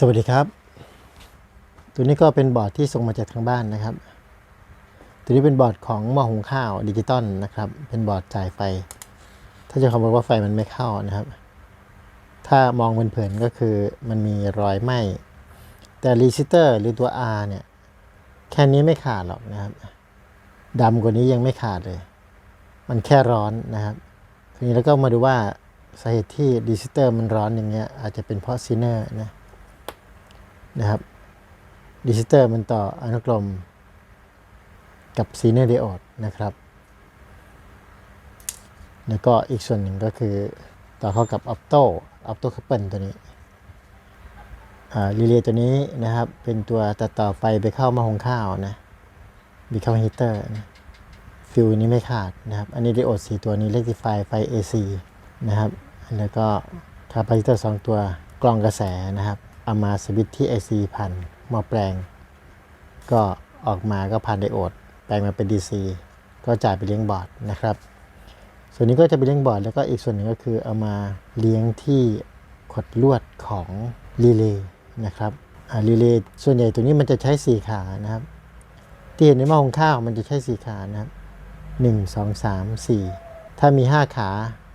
สวัสดีครับ ตัวนี้ก็เป็นบอร์ดที่ส่งมาจากทางบ้านนะครับ ตัวนี้เป็นบอร์ดของหม้อหุงข้าวดิจิตอลนะครับ เป็นบอร์ดจ่ายไฟ ถ้าจะคำนวณว่าไฟมันไม่เข้านะครับ ถ้ามองเผินๆก็คือมันมีรอยไหม้ แต่รีซิเตอร์หรือตัว R เนี่ย แค่นี้ไม่ขาดหรอกนะครับดำกว่านี้ยังไม่ขาดเลย มันแค่ร้อนนะครับ ทีนี้แล้วก็มาดูว่าสาเหตุที่รีซิสเตอร์มันร้อนอย่างเงี้ยอาจจะเป็นเพราะซีเนอร์นะ นะครับดิจิเตอร์มันต่ออนุกรมกับซีเนอร์ไดโอดนะครับ แล้วก็อีกส่วนหนึ่งก็คือต่อเข้ากับออปโตออปโตคัพเปิลตัวนี้รีเลย์ตัวนี้นะครับ เป็นตัวตัดต่อไฟไปเข้ามาหงข้าวนะบีเข้าฮีเตอร์นะฟิวนี้ไม่ขาดนะครับ อันนี้ไดโอดสีตัวนี้เล c ติฟายไฟ AC นะครับ แล้วก็คาปาซิเตอร์สองตัวกล้องกระแสนะครับ เอามาสวิตช์ที่ IC พันหม้อแปลง ก็ออกมาก็ผ่านไดโอด แปลงมาเป็น DC ก็จ่ายไปเลี้ยงบอร์ดนะครับ ส่วนนี้ก็จะไปเลี้ยงบอร์ดแล้วก็อีกส่วนหนึ่งก็คือเอามาเลี้ยงที่ขดลวดของรีเลย์นะครับรีเลย์ส่วนใหญ่ตัวนี้มันจะใช้ 4 ขานะครับ ที่เห็นในหม้อหุงข้าวมันจะใช้ 4 ขานะครับ 1 2 3 4 ถ้ามี 5 ขา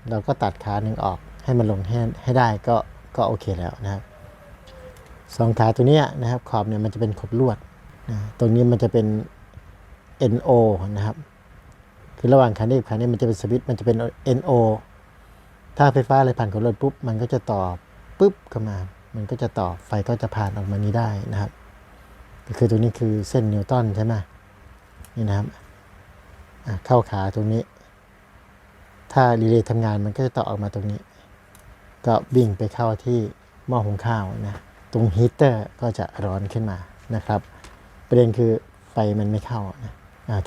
เราก็ตัดขาหนึ่งออกให้มันลงให้ให้ได้ก็ก็โอเคแล้วนะครับ สองขาตัวนี้นะครับขอบเนี่ยมันจะเป็นขบลวดนะตรงนี้มันจะเป็น NO นะครับ คือระหว่างขานี้กับขานี้มันจะเป็นสวิตช์มันจะเป็น NO ถ้าไฟฟ้าอะไรผ่านขบลวดปุ๊บมันก็จะต่อปุ๊บเข้ามา มันก็จะต่อไฟก็จะผ่านออกมานี้ได้นะครับก็คือตรงนี้คือเส้นนิวตันใช่ไหมนี่นะครับเข้าขาตรงนี้ ถ้ารีเลย์ทำงานมันก็จะต่อออกมาตรงนี้ ก็วิ่งไปเข้าที่หม้อหุงข้าวนะ ตรงฮีเตอร์ก็จะร้อนขึ้นมานะครับ ประเด็นคือไฟมันไม่เข้านะ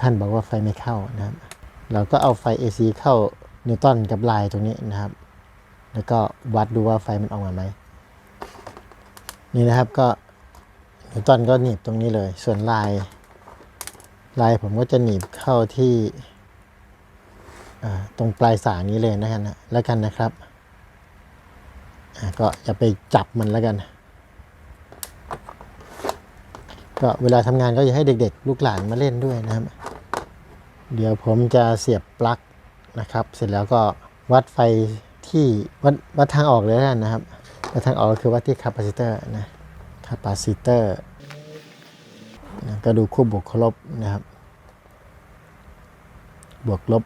ท่านบอกว่าไฟไม่เข้านะครับ เราก็เอาไฟ AC เข้านิวตันกับลายตรงนี้นะครับ แล้วก็วัดดูว่าไฟมันออกมาไหมนี่นะครับก็นิวตันก็หนีบตรงนี้เลย ส่วนลายลายผมก็จะหนีบเข้าที่ตรงปลายสายนี้เลยนะกันนะแล้วกันนะครับก็อย่าไปจับมันแล้วกัน ก็เวลาทำงานก็อย่าให้เด็กๆ ลูกหลานมาเล่นด้วยนะครับ เดี๋ยวผมจะเสียบปลั๊กนะครับ เสร็จแล้วก็วัดไฟที่วัดวัดทางออกเลยแล้วนะครับวัดทางออกก็คือวัดที่คาปาซิเตอร์นะคาปาซิเตอร์นะก็ดูคู่บวกลบนะครับ บวกลบ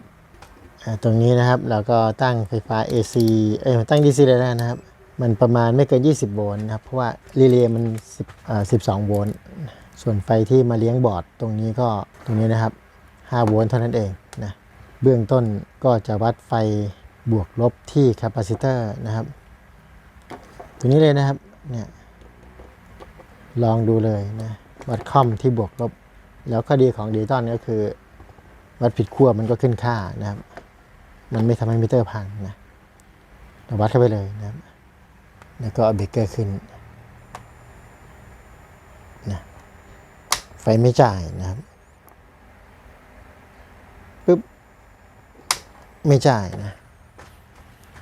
ตรงนี้นะครับเราก็ตั้งไฟฟ้า AC เอ้ยตั้ง DC เลยแล้วนะครับ มันประมาณไม่เกิน 20 โวลต์นะครับ เพราะว่ารีเลย์มัน10อ่า12 โวลต์ ส่วนไฟที่มาเลี้ยงบอร์ดตรงนี้ก็ตรงนี้นะครับ5โวลต์เท่านั้นเองนะเบื้องต้นก็จะวัดไฟบวกลบที่แคปาซิเตอร์นะครับตรงนี้เลยนะครับเนี่ยลองดูเลยนะวัดคอมที่บวกลบ แล้วข้อดีของดิจิตอลก็คือ วัดผิดขั้วมันก็ขึ้นค่านะครับ มันไม่ทำให้มิเตอร์พังนะเราวัดเข้าไปเลยนะครับ แล้วก็เอาเบรกเกอร์ขึ้นนะ ไฟไม่จ่ายนะครับปุ๊บไม่จ่ายนะ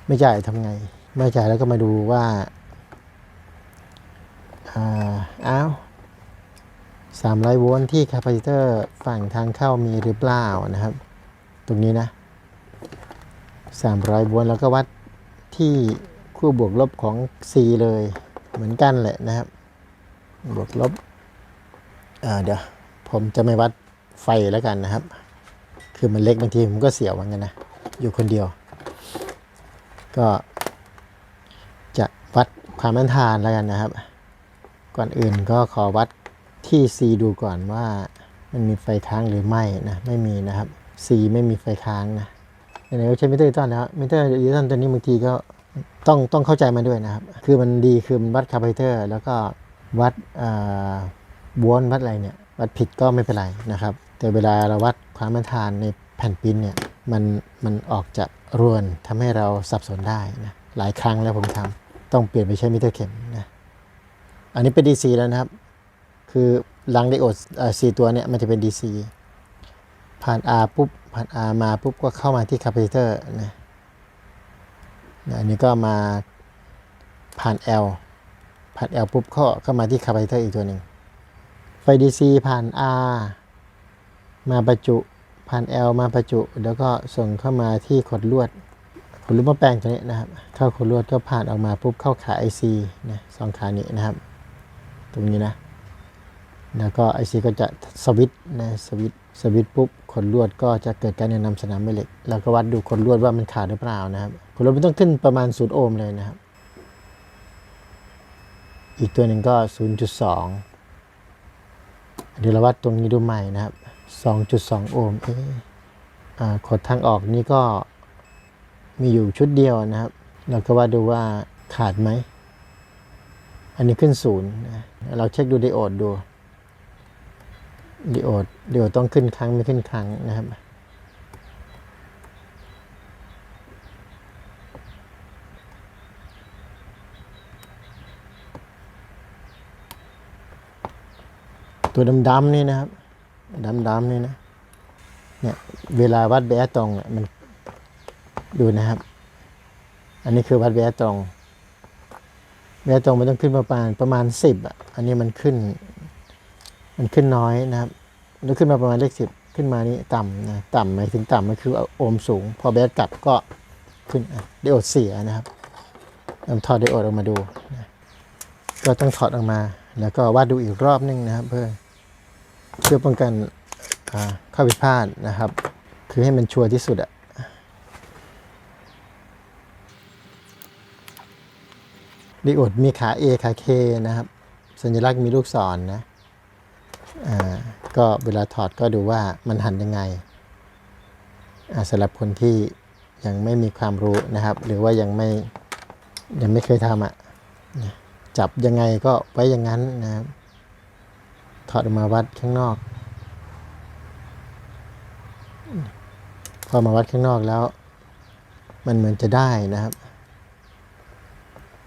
ไม่จ่ายทำไง ไม่จ่ายแล้วก็มาดูว่าอ่าอ้าว300โวลต์ที่คาปาซิเตอร์ฝั่งทางเข้ามีหรือเปล่านะครับ ตรงนี้นะ300โวลต์แล้วก็วัดที่คู่บวกลบของ C เลยเหมือนกันแหละนะครับ บวกลบ เดี๋ยวผมจะไม่วัดไฟแล้วกันนะครับ คือมันเล็กบางทีผมก็เสียวเหมือนกันนะ อยู่คนเดียว ก็จะวัดความต้านทานแล้วกันนะครับ ก่อนอื่นก็ขอวัดที่ C ดูก่อนว่ามันมีไฟค้างหรือไม่นะ ไม่มีนะครับ C ไม่มีไฟค้างนะไหนๆก็ใช้มิเตอร์ดิจิตอลแล้วมิเตอร์ดิจิตอลตัวนี้บางทีก็ต้องต้องเข้าใจมันด้วยนะครับ คือมันดีคือมันวัดคาปาซิเตอร์ แล้วก็วัด โวลต์วัดอะไรเนี่ยวัดผิดก็ไม่เป็นไรนะครับ แต่เวลาเราวัดความต้านทานในแผ่นปิ้นเนี่ยมันมันออกจะรวนทำให้เราสับสนได้นะหลายครั้งแล้วผมทำต้องเปลี่ยนไปใช้มิเตอร์เข็มนะอันนี้เป็น DC แล้วนะครับ คือลังไดโอดสี่ตัวเนี่ยมันจะเป็น DC ผ่าน R ปุ๊บผ่าน R มาปุ๊บก็เข้ามาที่คาปาซิเตอร์นะนะอันนี้ก็มาผ่าน L ผ่าน L ปุ๊บก็เข้ามาที่คาปาซิเตอร์อีกตัวหนึ่ง DC ผ่าน R มาประจุผ่าน L มาประจุ แล้วก็ส่งเข้ามาที่ขดลวดขดลวดหมาแปลงตัวนี้นะครับเข้าขดลวดก็ผ่านออกมาปุ๊บเข้าขา IC นะสองขานี้นะครับ ตรงนี้นะ แล้วก็ IC ก็จะสวิตช์นะสวิตสวิตช์ปุ๊บขดลวดก็จะเกิดการแนะนำสนามแม่เหล็ก แล้วก็วัดดูขดลวดว่ามันขาดหรือเปล่านะครับขดลวดมันต้องขึ้นประมาณ0โอห์มเลยนะครับ อีกตัวหนึ่งก็ 0.2 เดี๋ยวเราวัดตรงนี้ดูใหม่นะครับ 2.2 โอห์มเอ๊ะอ่าขดทางออกนี่ก็มีอยู่ชุดเดียวนะครับ เราก็วัดดูว่าขาดไหม อันนี้ขึ้นศูนย์นะเราเช็คดูไดโอดดู ไดโอดไดโอดต้องขึ้นครั้งไม่ขึ้นครั้งนะครับ ตัวดำๆนี่นะครับดำๆนี่นะเนี่ยเวลาวัดแบะตรงเนี่ยมันดูนะครับ อันนี้คือวัดแบะตรงแบะตรงมันต้องขึ้นประมาณประมาณสิบอะอันนี้มันขึ้น มันขึ้นน้อยนะครับแล้วขึ้นมาประมาณเลขสิบขึ้นมานี่ต่ำนะต่ำหมายถึงต่ำมันคือโอห์มสูง พอแบะกลับก็ขึ้นไดโอดเสียนะครับเราถอดไดโอดออกมาดูนะก็ต้องถอดออกมา แล้วก็วัดดูอีกรอบนึงนะครับเพื่อ เพื่อป้องกันข้อผิดพลาดนะครับ คือให้มันชัวร์ที่สุดอะดิโอดมีขา A ขา K นะครับ สัญลักษณ์มีลูกศรนะอ่าก็เวลาถอดก็ดูว่ามันหันยังไงอ่าสำหรับคนที่ยังไม่มีความรู้นะครับ หรือว่ายังไม่ยังไม่เคยทำอะจับยังไงก็ไว้อย่างนั้นนะครับ ถอดออกมาวัดข้างนอก พอมาวัดข้างนอกแล้ว มันเหมือนจะได้นะครับ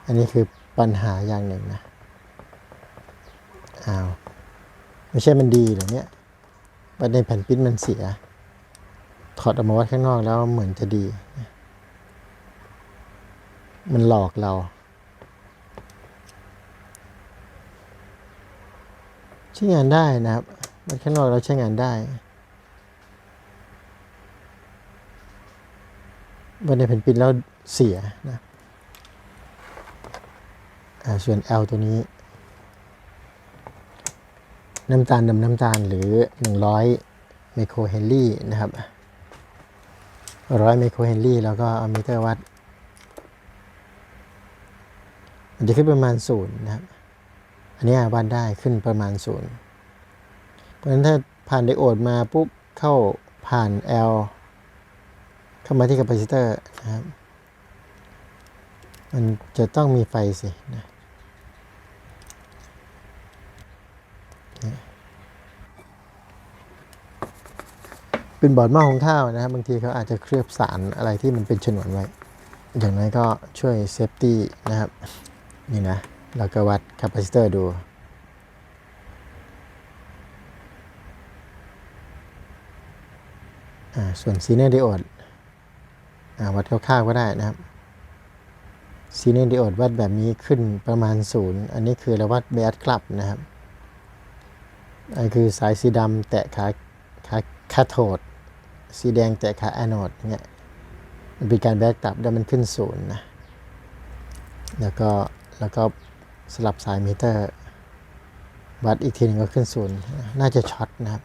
อันนี้คือปัญหาอย่างหนึ่งนะ อ้าว ไม่ใช่มันดีหรอเนี่ยประเด็นแผ่นปิ้นมันเสีย ถอดออกมาวัดข้างนอกแล้วเหมือนจะดี มันหลอกเรา ช้งานได้นะครับมันข้างนอกเราใช้งานได้วันในแผ่นปินแล้วเสียนะส่วน L ตัวนี้ น้ำตาลดำน้ำตาลหรือ 100ไมโครเฮนรี่นะครับ100ไมโครเฮนรี่แล้วก็เอามิเตอร์วัดมันจะขึ้นประมาณศูนย์นะครับ อันนี้วัดได้ขึ้นประมาณศูนย์เพราะฉะนั้นถ้าผ่านไดโอดมาปุ๊บเข้าผ่าน L เข้ามาที่คาปาซิเตอร์นะครับมันจะต้องมีไฟสินะเป็นบอร์ดหม้อหุงข้าวนะครับบางทีเขาอาจจะเคลือบสารอะไรที่มันเป็นฉนวนไว้ อย่างน้อยก็ช่วยเซฟตี้นะครับ นี่นะ เราก็วัดคาปาซิเตอร์ดู ส่วนซีเนอร์ดิโอดวัดคร่าวๆก็ได้นะครับซีเนอร์ดิโอดวัดแบบนี้ขึ้นประมาณศูนย์อันนี้คือเราวัดเบสกลับนะครับ อันคือสายสีดำแตะขาขาคาโทด สีแดงแตะขาแอนโนดเงี้ยมันเป็นการแบกกลับแล้วมันขึ้นศูนย์นะ แล้วก็แล้วก็ สลับสายมิเตอร์วัดอีกทีหนึ่งก็ขึ้นศูนย์น่าจะช็อตนะครับ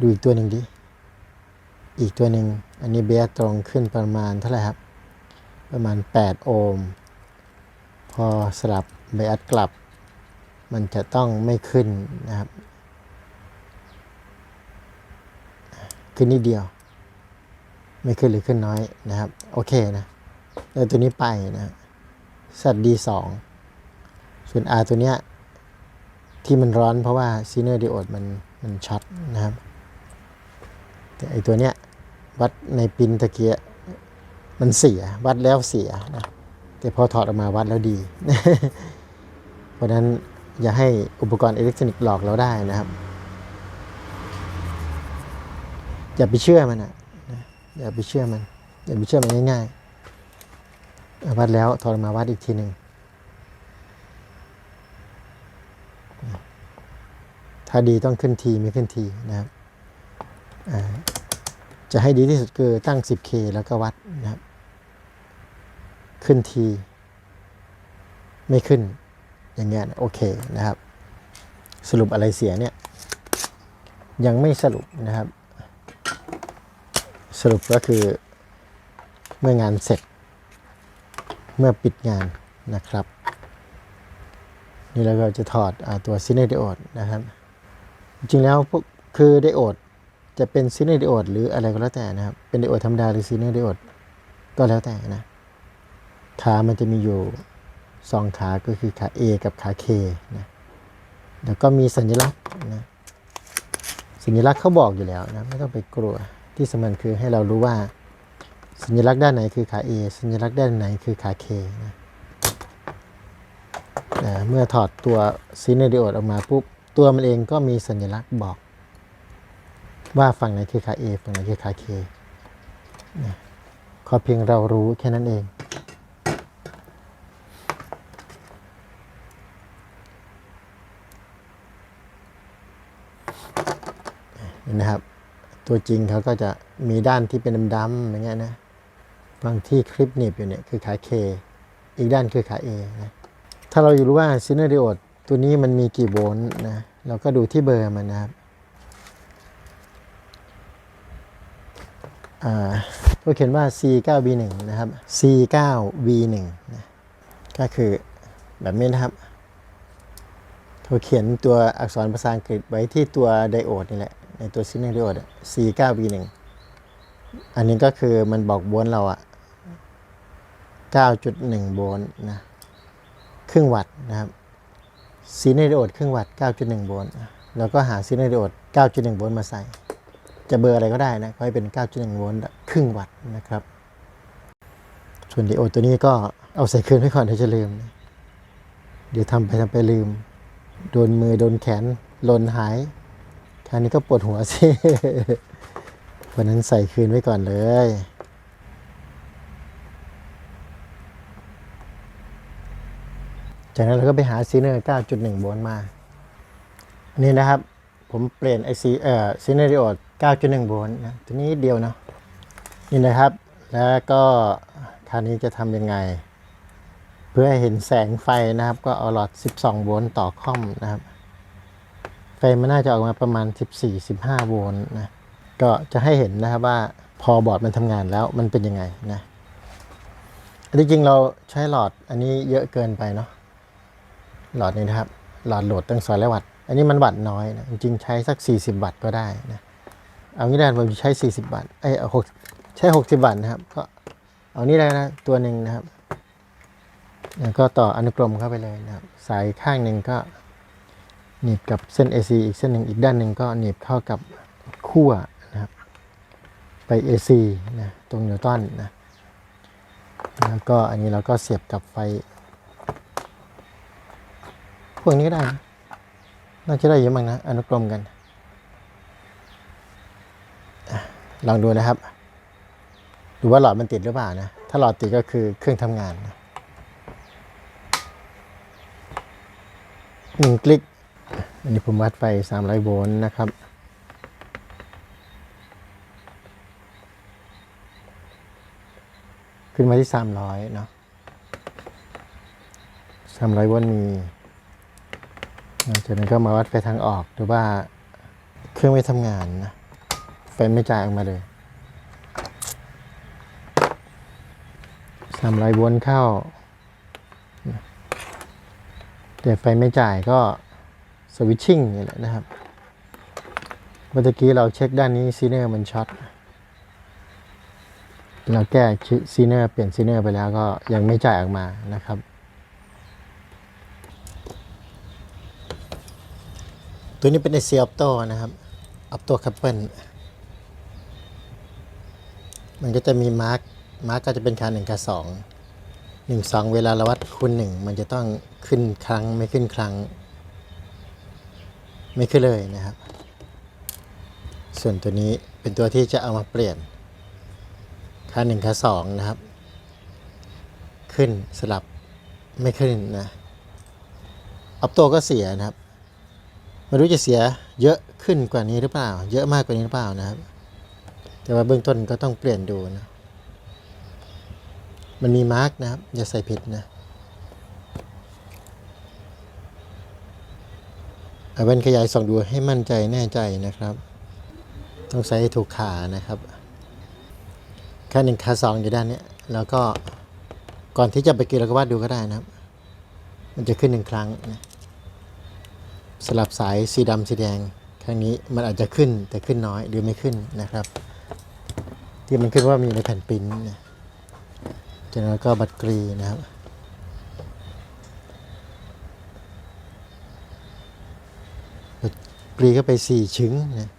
ดูอีกตัวหนึ่งดิ อีกตัวหนึ่งอันนี้เบสตรงขึ้นประมาณเท่าไหร่ครับ ประมาณ 8 โอห์ม พอสลับเบสกลับ มันจะต้องไม่ขึ้นนะครับ ขึ้นนิดเดียว ไม่ขึ้นหรือขึ้นน้อยนะครับ โอเคนะแล้วตัวนี้ไปนะสัตว์ D2 ส่ วน R ตัวเนี้ยที่มันร้อนเพราะว่าซีเนอร์ดิโอดมันมันช็อตนะครับ แต่ไอตัวเนี้ยวัดในปินตะเกียมันเสียวัดแล้วเสียนะแต่พอถอดออกมาวัดแล้วดี เพราะฉะนั้นอย่าให้อุปกรณ์อิเล็กทรอนิกส์หลอกเราได้นะครับ อย่าไปเชื่อมันนะอย่าไปเชื่อมัน อย่าไปเชื่อมันง่ายๆวัดแล้วถอดออกมาวัดอีกทีหนึ่ง ถ้าดีต้องขึ้นทีไม่ขึ้นทีนะครับจะให้ดีที่สุดคือตั้ง 10K แล้วก็วัดนะครับ ขึ้นที ไม่ขึ้น อย่างเงี้ยโอเคนะครับ สรุปอะไรเสียเนี่ย ยังไม่สรุปนะครับ สรุปก็คือเมื่องานเสร็จ เมื่อปิดงานนะครับ นี่เราก็จะถอดอตัวซินเนอร์ไดโอดนะครับ จริงแล้วพวกคือไดโอดจะเป็นซินเนอร์ไดโอดหรืออะไรก็แล้วแต่นะครับ เป็นไดโอดธรรมดาหรือซินเนอร์ไดโอดก็แล้วแต่นะ ขามันจะมีอยู่สองขาก็คือขา A กับขา K นะแล้วก็มีสัญลักษณ์นะสัญลักษณ์เขาบอกอยู่แล้วนะไม่ต้องไปกลัวที่สำคัญคือให้เรารู้ว่า สัญลักษณ์ด้านไหนคือขา A สัญลักษณ์ด้านไหนคือขา K นะแต่เมื่อถอดตัวซีเนอร์ดิโอดออกมาปุ๊บ ตัวมันเองก็มีสัญลักษณ์บอก ว่าฝั่งไหนคือขา A ฝั่งไหนคือขา K นะขอเพียงเรารู้แค่นั้นเอง เห็นนะครับ ตัวจริงเขาก็จะมีด้านที่เป็นดำๆอย่างเงี้ยนะ บางที่คลิปหนีบอยู่เนี่ยคือขา K อีกด้านคือขา A นะ ถ้าเราอยากรู้ว่าซินเนอร์ดิโอด ตัวนี้มันมีกี่โวลต์นะ เราก็ดูที่เบอร์มันนะครับอ่าก็เขียนว่า C9V1 นะครับ C9V1 นะก็คือแบบนี้นะครับเขาเขียนตัวอักษรภาษาอังกฤษไว้ที่ตัวไดโอดนี่แหละ ในตัวซินเนอร์ไดโอด C9V1 อันนี้ก็คือมันบอกโวลต์เราอะ9.1 โวลต์นะ ครึ่งวัตต์นะครับ ซีเนอร์ไดโอดครึ่งวัตต์9.1 โวลต์แล้วก็หาซีเนอร์ไดโอด9.1 โวลต์มาใส่ จะเบอร์อะไรก็ได้นะขอให้เป็น 9.1 โวลต์ครึ่งวัตต์นะครับ ส่วนไดโอดตัวนี้ก็เอาใส่คืนไว้ก่อนเดี๋ยวจะลืม เดี๋ยวทำไปทำไปลืม โดนมือโดนแขนหล่นหายคราวนี้ก็ปวดหัวสิวันนั้นใส่คืนไว้ก่อนเลย จากนั้นเราก็ไปหาซีเนอร์9.1โวลต์มาอันนี้นะครับ ผมเปลี่ยนไอซีเอ่อซีเนอร์ดิโอด9.1โวลต์นะตัวนี้เดียวเนาะนี่นะครับ แล้วก็คราวนี้จะทำยังไง เพื่อให้เห็นแสงไฟนะครับ ก็เอาหลอด 12 โวลต์ต่อคอมนะครับ ไฟมันน่าจะออกมาประมาณ 14-15 โวลต์นะก็จะให้เห็นนะครับว่าพอบอร์ดมันทำงานแล้วมันเป็นยังไงนะที่จริงเราใช้หลอดอันนี้เยอะเกินไปเนาะ หลอดนี้นะครับ หลอดโหลดตั้ง200วัตต์ อันนี้มันวัตต์น้อยนะ จริงใช้สัก 40 วัตต์ก็ได้นะ เอางี้ได้ผมใช้ 40 วัตต์ เอ้ยเอา6ใช้ 60 วัตต์นะครับ ก็เอานี่ได้นะ ตัวหนึ่งนะครับ แล้วก็ต่ออนุกรมเข้าไปเลยนะครับ สายข้างหนึ่งก็หนีบกับเส้น AC อีกเส้นหนึ่งอีกด้านหนึ่งก็หนีบเข้ากับขั้วนะครับ ไป AC นะ ตรงนิวตันนะ แล้วก็อันนี้เราก็เสียบกับไฟ พวกนี้ก็ได้ น่าจะได้เยอะมั้งนะ อนุกรมกัน ลองดูนะครับ ดูว่าหลอดมันติดหรือเปล่านะ ถ้าหลอดติดก็คือเครื่องทำงานนะหนึ่งคลิก อันนี้ผมวัดไฟ300โวลต์นะครับ ขึ้นมาที่ 300 เนาะ300โวลต์มี จากนั้นก็มาวัดไฟทางออกดูว่าเครื่องไม่ทำงานนะไฟไม่จ่ายออกมาเลย300โวลต์เข้าแต่ไฟไม่จ่ายก็สวิตชิ่งนี่แหละนะครับ เมื่อกี้เราเช็คด้านนี้ซีเนอร์มันช็อตเราแก้ซีเนอร์เปลี่ยนซีเนอร์ไปแล้วก็ยังไม่จ่ายออกมานะครับ ตัวนี้เป็น IC Opto นะครับ Opto Couple มันก็จะมีมาร์กมาร์กก็จะเป็นค่าหนึ่งค่าสองหนึ่งสองเวลาเราวัดคูณหนึ่งมันจะต้องขึ้นครั้งไม่ขึ้นครั้ง ไม่ขึ้นเลยนะครับ ส่วนตัวนี้เป็นตัวที่จะเอามาเปลี่ยนค่าหนึ่งค่าสองนะครับ ขึ้นสลับไม่ขึ้นนะออปโตก็เสียนะครับ ไม่รู้จะเสียเยอะขึ้นกว่านี้หรือเปล่า เยอะมากกว่านี้หรือเปล่านะครับ แต่ว่าเบื้องต้นก็ต้องเปลี่ยนดูนะ มันมีมาร์กนะครับ อย่าใส่ผิดนะเอาแว่นขยายส่องดูให้มั่นใจแน่ใจนะครับ ต้องใส่ให้ถูกขานะครับขาหนึ่งขาสองอยู่ด้านนี้แล้วก็ก่อนที่จะไปกินเราก็วาดดูก็ได้นะครับ มันจะขึ้นหนึ่งครั้งนะ สลับสายสีดำสีแดงครั้งนี้มันอาจจะขึ้นแต่ขึ้นน้อยหรือไม่ขึ้นนะครับ ที่มันขึ้นว่ามีในแผ่นปิ้นจากนั้นก็บัตรกรีนะครับบัตรกรีก็ไปสี่ชึงนะ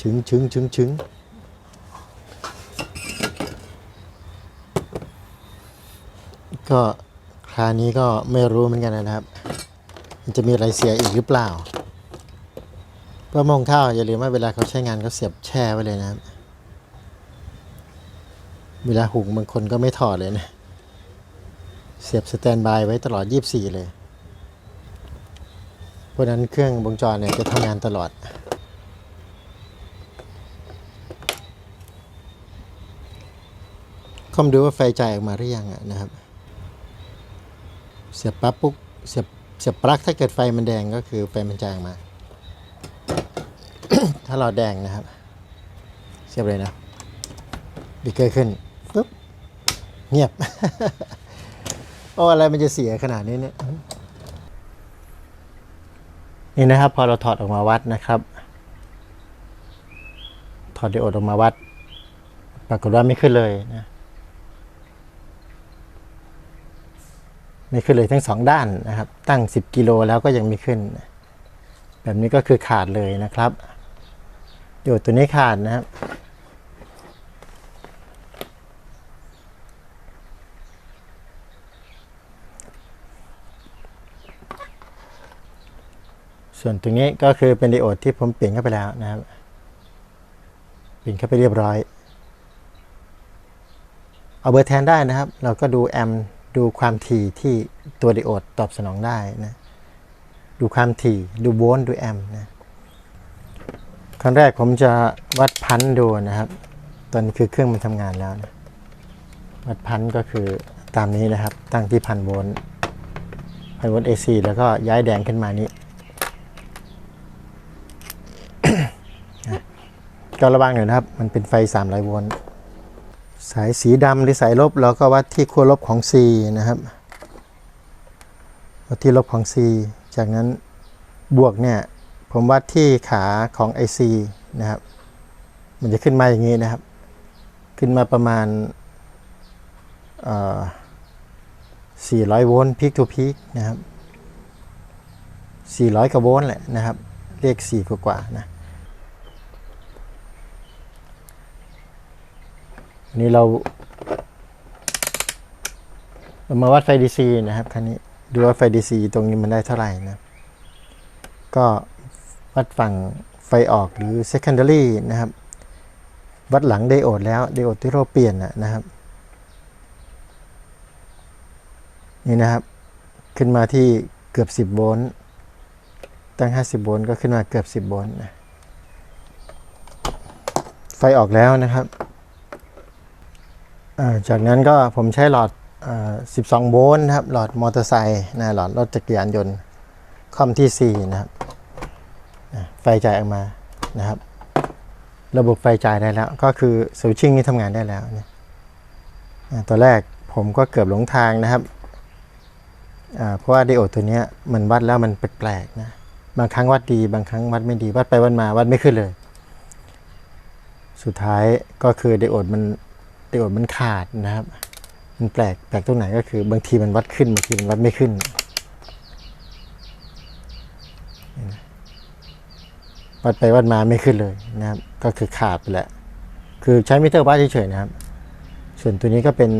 ชึงชึงชึงชึงก็คราวนี้ก็ไม่รู้เหมือนกันนะครับ มันจะมีอะไรเสียอีกหรือเปล่าเพราะมองข้าวอย่าลืมว่าเวลาเขาใช้งานเขาเสียบแช่ไว้เลยนะ เวลาหุงบางคนก็ไม่ถอดเลยนะ เสียบสแตนบายไว้ตลอด 24 เลย เพราะนั้นเครื่องวงจรเนี่ยจะทำงานตลอดคอมดูว่าไฟจ่ายออกมาหรือยังอะนะครับ เสียบปั๊บปุ๊บเสียบ เสียบปลั๊กถ้าเกิดไฟมันแดงก็คือไฟมันจายออกมา ถ้าเราแดงนะครับ เสียบเลยนะบิเกอร์ขึ้นปุ๊บเงียบ โอ้อะไรมันจะเสียขนาดนี้เนี่ยนี่นะครับ พอเราถอดออกมาวัดนะครับ ถอดไดโอดออกมาวัด ปรากฏว่าไม่ขึ้นเลยนะ ม่ขึ้นเลยทั้งสองด้านนะครับ ตั้ง 10 กิโลแล้วก็ยังไม่ขึ้น แบบนี้ก็คือขาดเลยนะครับโยดตัวนี้ขาดนะครับส่วนตรงนี้ก็คือเป็นไดโอดที่ผมเปลี่ยนเข้าไปแล้วนะครับเปลี่ยนเข้าไปเรียบร้อย เอาเบอร์แทนได้นะครับ เราก็ดูแอมป์ ดูความถี่ที่ตัวไดโอดตอบสนองได้นะดูความถี่ดูโวลต์ดูแอมป์นะครั้งแรกผมจะวัดพันธุ์ดูนะครับ ตอนนี้คือเครื่องมันทำงานแล้วนะวัดพันธุ์ก็คือตามนี้นะครับ ตั้งที่พันโวลต์พันโวลต์ AC แล้วก็ย้ายแดงขึ้นมานี้ก็ระวังหน่อยนะครับ มันเป็นไฟ300โวลต์ สายสีดำหรือสายลบเราก็วัดที่ขั้วลบของ C นะครับวัดที่ลบของ C จากนั้นบวกเนี่ยผมวัดที่ขาของ IC นะครับ มันจะขึ้นมาอย่างนี้นะครับ ขึ้นมาประมาณ 400 โวลต์พีคทูพีคนะครับ 400กว่าโวลต์แหละนะครับ เลข4กว่าๆนะ อันนี้เราเรามาวัดไฟ DC นะครับคันนี้ดูว่าไฟ DC ตรงนี้มันได้เท่าไหร่นะ ก็วัดฝั่งไฟออกหรือ secondary นะครับ วัดหลังไดโอดแล้วไดโอดที่เราเปลี่ยนนะนะครับ นี่นะครับ ขึ้นมาที่เกือบ 10 โวลต์ตั้ง 50 โวลต์ก็ขึ้นมาเกือบ 10 โวลต์นะไฟออกแล้วนะครับ จากนั้นก็ผมใช้หลอดอ12 โวลต์นะครับ หลอดมอเตอร์ไซค์นะหลอดรถจักรยานยนต์คอมที่ 4 นะครับ ไฟจ่ายออกมานะครับ ระบบไฟจ่ายได้แล้ว ก็คือสวิตชิ่งนี้ทำงานได้แล้วนี่ยอ่าตัวแรกผมก็เกือบหลงทางนะครับ เพราะว่าไดโอดตัวนี้มันวัดแล้วมันแปลกๆนะ บางครั้งวัดดี บางครั้งวัดไม่ดี วัดไปวัดมาวัดไม่ขึ้นเลย สุดท้ายก็คือไดโอดมัน ดโอดมันขาดนะครับ มันแปลกแปลกตรงไหนก็คือบางทีมันวัดขึ้นบางทีมันวัดไม่ขึ้นวัดไปวัดมาไม่ขึ้นเลยนะครับ ก็คือขาดไปแล้วคือใช้มิเตอร์วัดเฉยๆนะครับ ส่วนตัวนี้ก็เป็น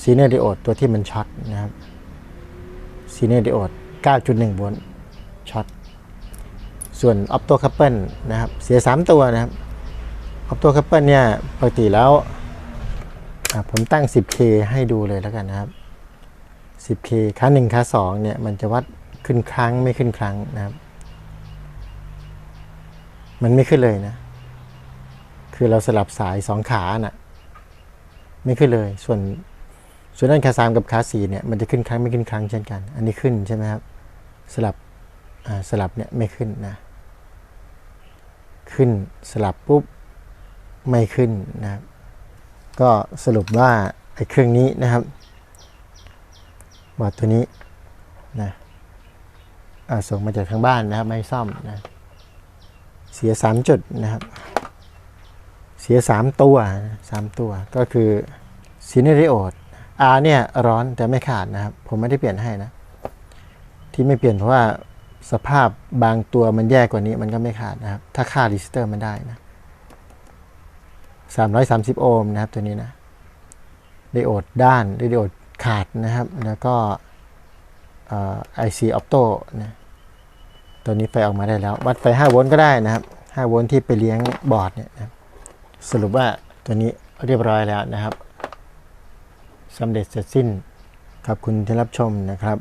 ซีเนอร์ไดโอดตัวที่มันช็อตนะครับซีเนอร์ไดโอด9.1โวลต์ช็อตส่วนออปโตคัพเปิลนะครับ เสีย 3 ตัวนะครับออปโตคัพเปิลเนี่ยปกติแล้ว ผมตั้ง 10K ให้ดูเลยแล้วกันนะครับ 10K ค่า1ค่า2เนี่ยมันจะวัดขึ้นครั้งไม่ขึ้นครั้งนะครับ มันไม่ขึ้นเลยนะ คือเราสลับสายสองขาน่ะไม่ขึ้นเลย ส่วนส่วนด้านขาสามกับขาสี่เนี่ยมันจะขึ้นครั้งไม่ขึ้นครั้งเช่นกัน อันนี้ขึ้นใช่ไหมครับ สลับสลับเนี่ยไม่ขึ้นนะ ขึ้นสลับปุ๊บไม่ขึ้นนะครับ ก็สรุปว่าไอ้เครื่องนี้นะครับบอดตัวนี้นะส่งมาจากทางบ้านนะครับไม่ซ่อมนะเสียสามจุดนะครับ เสียสามตัวสามตัวก็คือซีเนริโอดอาเนี่ยร้อนแต่ไม่ขาดนะครับ ผมไม่ได้เปลี่ยนให้นะ ที่ไม่เปลี่ยนเพราะว่าสภาพบางตัวมันแย่กว่านี้มันก็ไม่ขาดนะครับ ถ้าค่ารีสเตอร์มันได้นะ 330 โอห์มนะครับตัวนี้นะไดโอดด้านไดโอดขาดนะครับ แล้วก็ไอซีออปโต้นะตัวนี้ไฟออกมาได้แล้ว วัดไฟ 5 โวลต์ก็ได้นะครับ 5 โวลต์ที่ไปเลี้ยงบอร์ดเนี่ยนะสรุปว่าตัวนี้เรียบร้อยแล้วนะครับสำเร็จเสร็จสิ้นขอบคุณที่รับชมนะครับ